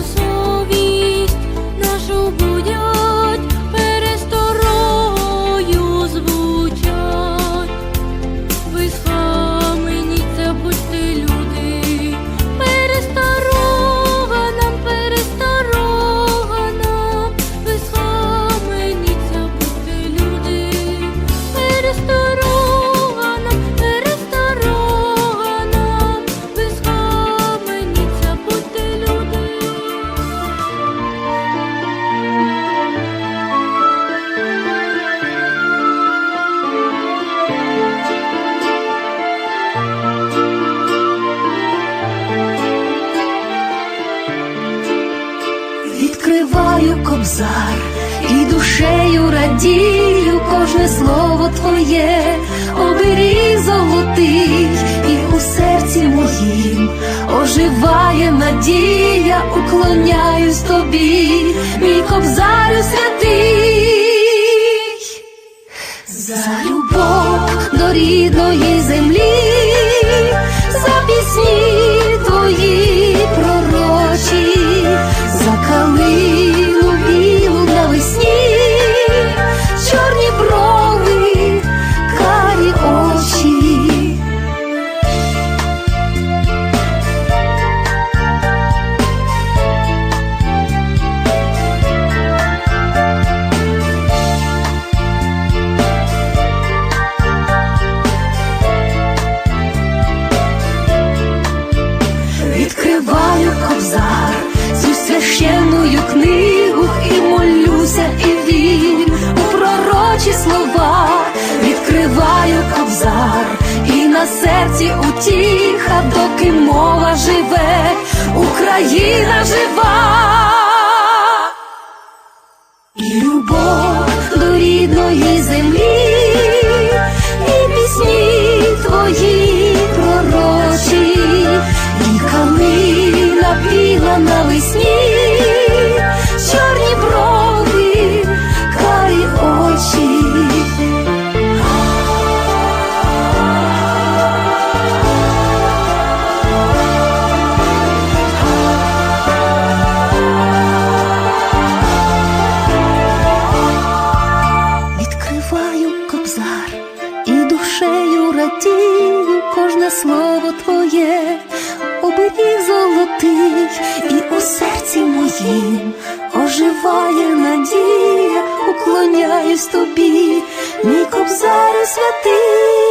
благословіть нашу. Радію, кожне слово твоє, оберіг золотий, і у серці моїм. Оживає надія, уклоняюсь тобі, мій кобзарю святий. За любов до рідної землі, за пісні твої пророчі, за кобзар, і на серці утіха, доки мова живе, Україна жива. Серці оживає надія, уклоняюсь тобі, мій кобзарю святий.